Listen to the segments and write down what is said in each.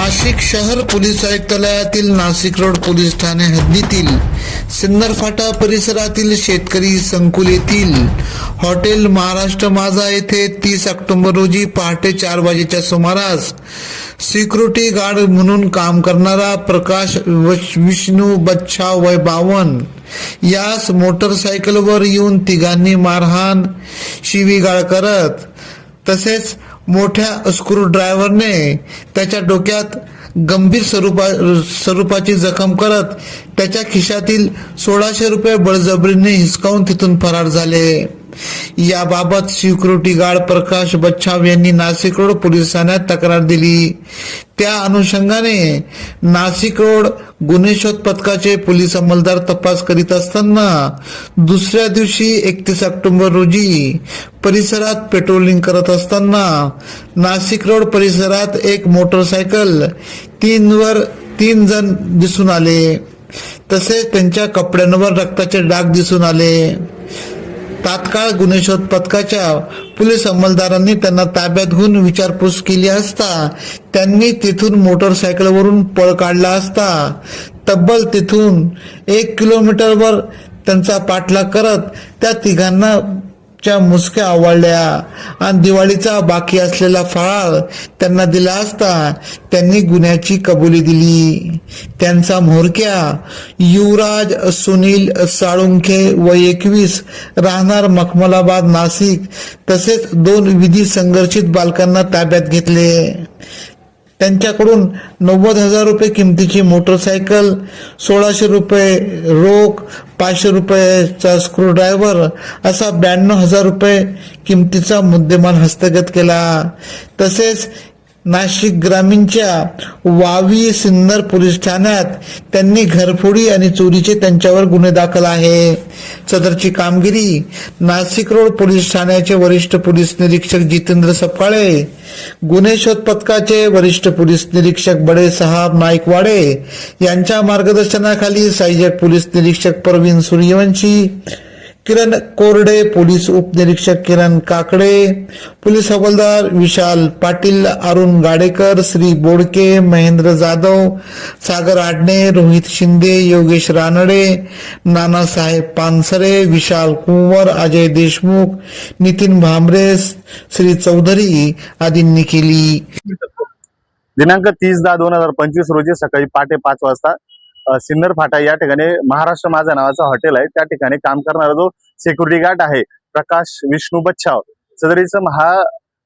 नाशिक शहर पोलीस आयुक्तालयातील Nashik road police ठाणे हद्दीतील सिन्नर फाटा परिसरातील शेतकरी संकुल येथील हॉटेल महाराष्ट्र माझा येथे तीस ऑक्टोबर रोजी पहाटे चार वाजेच्या सुमारास सिक्युरिटी गार्ड म्हणून काम करणारा प्रकाश वश- विष्णू बच्छा वय बावन यास मोटरसायकलवर येऊन तिघांनी मारहाण शिवीगाळ करत तसेच मोठ्या स्क्रू ड्रायव्हरने त्याच्या डोक्यात गंभीर स्वरूपा स्वरूपाची जखम करत त्याच्या खिशातील सोळाशे रुपये बळजबरीने हिसकावून तिथून फरार झाले. याबाबत सिक्युरिटी गार्ड प्रकाश बच्छाव यांनी नाशिक रोड पोलीस ठाण्यात तक्रार दिली. त्या अनुषंगाने नाशिक रोड गुन्हे शोध पथकाचे पोलीस अंमलदार तपास करीत असताना दुसऱ्या दिवशी एकतीस ऑक्टोबर रोजी परिसरात पेट्रोलिंग करत असताना नाशिक रोड परिसरात एक मोटरसायकल तीनवर तीन जण दिसून आले. तसेच त्यांच्या कपड्यांवर रक्ताचे डाग दिसून आले. तात्काळ गुन्हे शोध पथकाच्या पोलीस अंमलदारांनी त्यांना ताब्यात घेऊन विचारपूस केली असता त्यांनी तिथून मोटरसायकलवरून पळ काढला असता. तब्बल तिथून एक किलोमीटरवर त्यांचा पाठलाग करत त्या तिघांना च्या मुसक्या आवडल्या. आणि दिवाळीचा बाकी असलेला फराळ त्यांना दिला असता त्यांनी गुन्ह्याची कबुली दिली. त्यांचा म्होरक्या युवराज सुनील साळुंखे व एकवीस राहणार मखमलाबाद नाशिक तसेच दोन विधी संघर्षित बालकांना ताब्यात घेतले. त्यांच्याकडून नव्वद हजार रुपये किमतीची मोटरसायकल सोळाशे रुपये रोख पाचशे रुपयाचा स्क्रूड्रायव्हर असा ब्याण्णव हजार रुपये किमतीचा मुद्देमाल हस्तगत केला. तसेच नाशिक ग्रामीणच्या वावी सिन्नर पोलीस ठाण्यात त्यांनी घरफोडी आणि चोरीचे त्यांच्यावर गुन्हे दाखल आहे. सदरची कामगिरी नाशिक रोड पोलीस ठाण्याचे वरिष्ठ पोलीस निरीक्षक जितेंद्र सपकाळे गुन्हे शोध पथकाचे वरिष्ठ पोलीस निरीक्षक बडे साहब नाईकवाडे यांच्या मार्गदर्शनाखाली सहाय्यक पोलीस निरीक्षक परवीन सूर्यवंशी किरण कोरडे पोलीस उपनिरीक्षक किरण काकडे पोलीस हवालदार विशाल पाटील अरुण गाडेकर श्री बोडके महेंद्र जाधव सागर आडणे रोहित शिंदे योगेश रानडे नानासाहेब पानसरे विशाल कुंवर अजय देशमुख नितीन भांबरे श्री चौधरी आदींनी केली दिनांक तीस दहा दोन हजार पंचवीस रोजी सकाळी पहाटे पाच वाजता सिन्नर फाटा या ठिकाणी महाराष्ट्र माझा नावाचं हॉटेल आहे. त्या ठिकाणी काम करणारा जो सिक्युरिटी गार्ड आहे प्रकाश विष्णू बच्छाव सदरीचं हा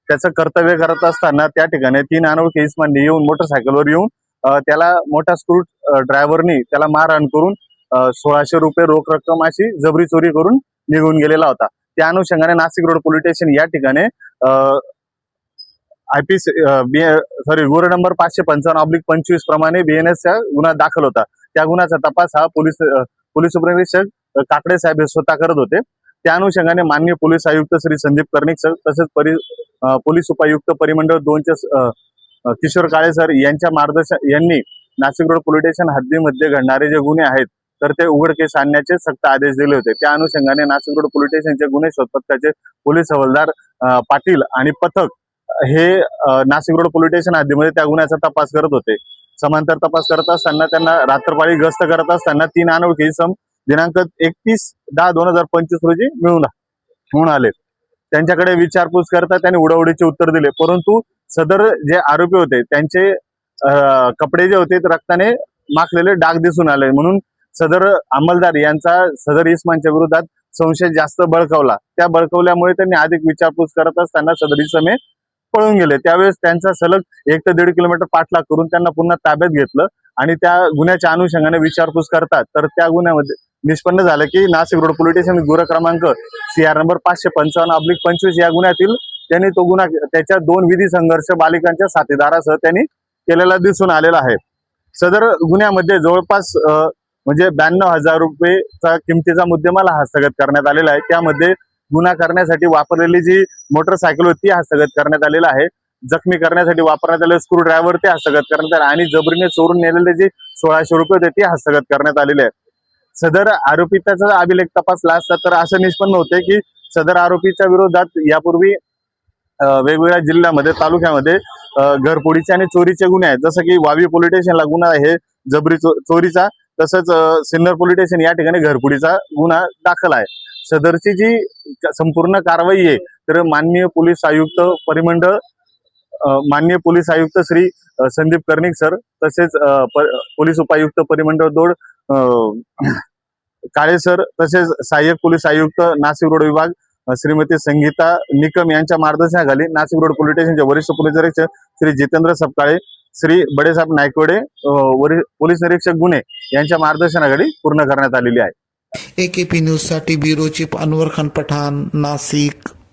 त्याचं कर्तव्य करत असताना त्या ठिकाणी तीन अनोळखी इसमांनी येऊन मोटरसायकलवर येऊन त्याला मोठ्या स्क्रू ड्रायव्हरनी त्याला मारहाण करून सोळाशे रुपये रोख रक्कम अशी जबरी चोरी करून निघून गेलेला होता. त्या अनुषंगाने नाशिक रोड पोलीस स्टेशन या ठिकाणी आय पी सॉरी गुन्हा नंबर पाचशे पंचावन्न ऑब्लिक पंचवीस प्रमाणे बीएनएसचा गुन्हा दाखल होता. त्या गुन्ह्याचा तपास हा पोलीस पोलीस उपनिरीक्षक काकडे साहेब हे स्वतः करत होते. त्या अनुषंगाने माननीय पोलीस आयुक्त श्री संदीप कर्णिक सर तसेच परि पोलीस उपायुक्त परिमंडळ दोनचे किशोर काळे सर यांच्या मार्गदर्शन यांनी नाशिक रोड पोलीस स्टेशन हद्दीमध्ये घडणारे जे गुन्हे आहेत तर ते उघडकीस आणण्याचे सक्त आदेश दिले होते. त्या अनुषंगाने नाशिक रोड पोलीस स्टेशनचे गुन्हे शोध पथकाचे पोलीस हवालदार पाटील आणि पथक हे नाशिक रोड पोलीस स्टेशन हद्दीमध्ये त्या गुन्ह्याचा तपास करत होते. समांतर तपास करत असताना त्यांना रात्रपाळी गस्त करत असताना तीन अनोळखी इसम दिनांक एकतीस दहा दोन हजार पंचवीस रोजी मिळून मिळून आले. त्यांच्याकडे विचारपूस करता त्यांनी उडावडीचे उत्तर दिले. परंतु सदर जे आरोपी होते त्यांचे कपडे जे होते ते रक्ताने माखलेले डाग दिसून आले. म्हणून सदर अंमलदार यांचा सदर इस्मानच्या विरोधात संशय जास्त बळकावला. त्या बळकवल्यामुळे त्यांनी अधिक विचारपूस करत असताना सदर इसमे पळून गेले. त्यावेळेस त्यांचा सलग एक ते दीड किलोमीटर पाठलाग करून त्यांना पुन्हा ताब्यात घेतलं आणि त्या गुन्ह्याच्या अनुषंगाने विचारपूस करतात. तर त्या गुन्ह्यामध्ये निष्पन्न झालं की नाशिक रोड पोलीस स्टेशन गुन्हा क्रमांक सी आर नंबर पाचशे पंचावन्न अब्लिक पंचवीस या गुन्ह्यातील त्यांनी तो गुन्हा त्याच्या दोन विधी संघर्ष बालिकांच्या साथीदारासह त्यांनी केलेला दिसून आलेला आहे. सदर गुन्ह्यामध्ये जवळपास म्हणजे ब्याण्णव हजार रुपयेचा किमतीचा मुद्देमाला हस्तगत करण्यात आलेला आहे. त्यामध्ये गुन्हा करण्यासाठी वापरलेली जी मोटरसायकल होती ती हस्तगत करण्यात आलेला आहे. जखमी करण्यासाठी वापरण्यात आलेले स्क्रू ड्रायव्हर ते हस्तगत करण्यात आले आणि जबरीने चोरून नेलेले जे सोळाशे रुपये होते ते हस्तगत करण्यात आलेले आहे. सदर आरोपिताचा अभिलेख तपासला असता तर असं निष्पन्न होते की सदर आरोपीच्या विरोधात यापूर्वी वेगवेगळ्या जिल्ह्यामध्ये तालुक्यामध्ये घरपोडीचे आणि चोरीचे गुन्हे आहेत. जसं की वावी पोलीस स्टेशनला गुन्हा आहे जबरी चोरीचा तसंच सिन्नर पोलीस स्टेशन या ठिकाणी घरपुडीचा गुन्हा दाखल आहे. सदरची जी संपूर्ण कारवाई आहे तर माननीय पोलीस आयुक्त परिमंडळ माननीय पोलीस आयुक्त श्री संदीप कर्णिक सर तसेच पोलीस उपायुक्त परिमंडळ दोड अं, काळे सर तसेच सहाय्यक पोलीस आयुक्त नाशिक रोड विभाग श्रीमती संगीता निकम यांच्या मार्गदर्शनाखाली नाशिक रोड पोलीस स्टेशनचे वरिष्ठ पोलीस निरीक्षक श्री जितेंद्र सपकाळे श्री बडेसाहेब नायकवडे अं, वरि- पोलीस निरीक्षक गुन्हे यांच्या मार्गदर्शनाखाली पूर्ण करण्यात आलेली आहे. एकेपी न्यूजसाठी ब्युरो चीफ अनवर खान पठाण नाशिक.